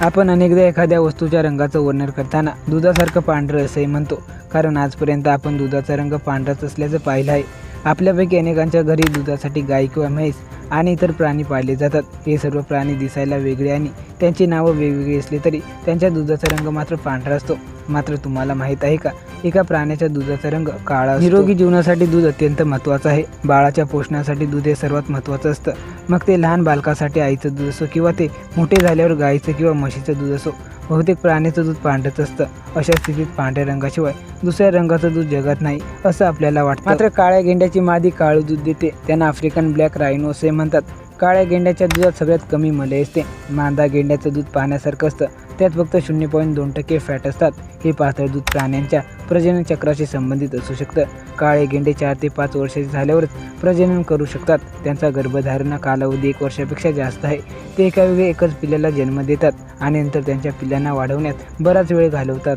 आपण अनेकदा एखाद्या वस्तूच्या रंगाचं वर्णन करताना दुधासारखं पांढरं असंही म्हणतो. कारण आजपर्यंत आपण दुधाचा रंग पांढराच असल्याचं पाहिलं आहे. आपल्यापैकी अनेकांच्या घरी दुधासाठी गाय किंवा म्हैस आणि इतर प्राणी पाळले जातात. हे सर्व प्राणी दिसायला वेगळे आणि त्यांची नावं वेगवेगळी असली तरी त्यांच्या दुधाचा रंग मात्र पांढरा असतो. मात्र तुम्हाला माहीत आहे का? एका प्राण्याच्या दुधाचा रंग काळा निरोगी जीवनासाठी दूध अत्यंत महत्त्वाचं आहे. बाळाच्या पोषणासाठी दूध हे सर्वात महत्त्वाचं असतं. मग ते लहान बालकासाठी आईचं दूध असो किंवा ते मोठे झाल्यावर गाईचं किंवा म्हशीचं दूध असो बहुतेक प्राण्याचं दूध पांढरंच असतं. अशा स्थितीत पांढऱ्या रंगाशिवाय दुसऱ्या रंगाचं दूध जगात नाही असं आपल्याला वाटतं. मात्र काळ्या गेंड्याची मादी काळं दूध देते. त्यांना आफ्रिकन ब्लॅक रायनो असे म्हणतात काळ्या गेंड्याच्या दुधात सगळ्यात कमी मले असते. मांदा गेंड्याचं दूध पाहण्यासारखं असतं. त्यात फक्त शून्य पॉईंट दोन टक्के फॅट असतात. हे पातळ दूध प्राण्यांच्या प्रजनन चक्राशी संबंधित असू शकतं. काळे गेंडे चार ते पाच वर्षाचे झाल्यावरच प्रजनन करू शकतात. त्यांचा गर्भधारणा कालावधी एक वर्षापेक्षा जास्त आहे. ते एका वेळी एकच पिल्लाला जन्म देतात आणि नंतर त्यांच्या पिल्लांना वाढवण्यात बराच वेळ घालवतात.